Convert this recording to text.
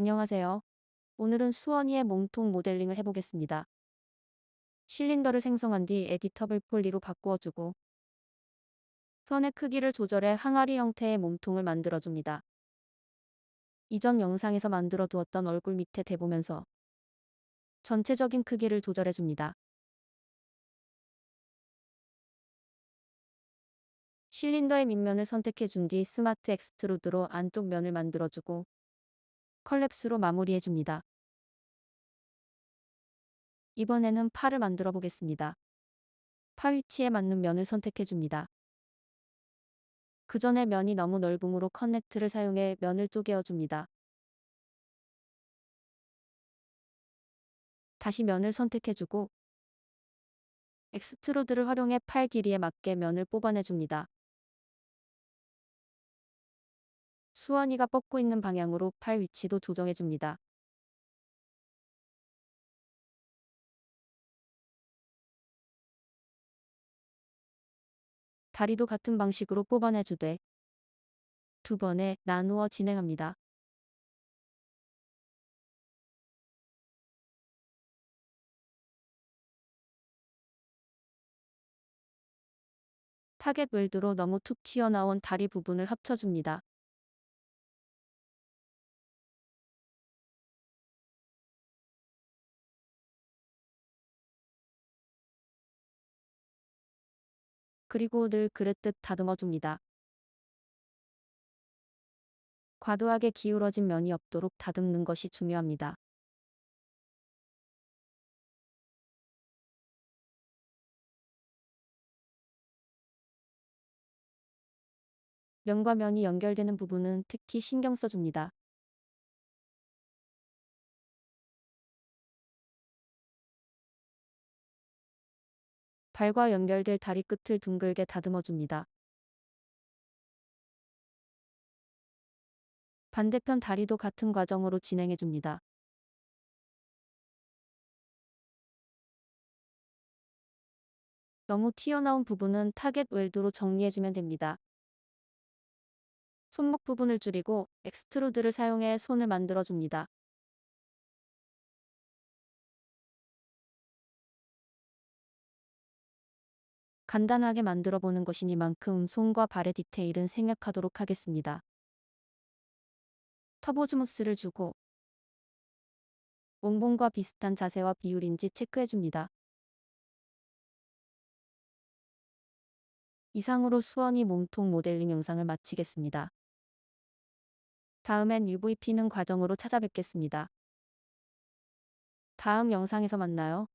안녕하세요. 오늘은 수원이의 몸통 모델링을 해보겠습니다. 실린더를 생성한 뒤 에디터블 폴리로 바꾸어주고 선의 크기를 조절해 항아리 형태의 몸통을 만들어줍니다. 이전 영상에서 만들어 두었던 얼굴 밑에 대보면서 전체적인 크기를 조절해줍니다. 실린더의 밑면을 선택해 준 뒤 스마트 엑스트루드로 안쪽 면을 만들어주고 컬랩스로 마무리해줍니다. 이번에는 팔을 만들어 보겠습니다. 팔 위치에 맞는 면을 선택해줍니다. 그 전에 면이 너무 넓음으로 커넥트를 사용해 면을 쪼개어줍니다. 다시 면을 선택해주고 엑스트루드를 활용해 팔 길이에 맞게 면을 뽑아내줍니다. 수원이가 뻗고 있는 방향으로 팔 위치도 조정해줍니다. 다리도 같은 방식으로 뽑아내주되 두 번에 나누어 진행합니다. 타겟 웰드로 너무 툭 튀어나온 다리 부분을 합쳐줍니다. 그리고 늘 그랬듯 다듬어 줍니다. 과도하게 기울어진 면이 없도록 다듬는 것이 중요합니다. 면과 면이 연결되는 부분은 특히 신경 써줍니다. 발과 연결될 다리 끝을 둥글게 다듬어 줍니다. 반대편 다리도 같은 과정으로 진행해 줍니다. 너무 튀어나온 부분은 타겟 웰드로 정리해주면 됩니다. 손목 부분을 줄이고 엑스트루드를 사용해 손을 만들어줍니다. 간단하게 만들어 보는 것이니만큼 손과 발의 디테일은 생략하도록 하겠습니다. 터보즈무스를 주고 원본과 비슷한 자세와 비율인지 체크해줍니다. 이상으로 수원이 몸통 모델링 영상을 마치겠습니다. 다음엔 UVP는 과정으로 찾아뵙겠습니다. 다음 영상에서 만나요.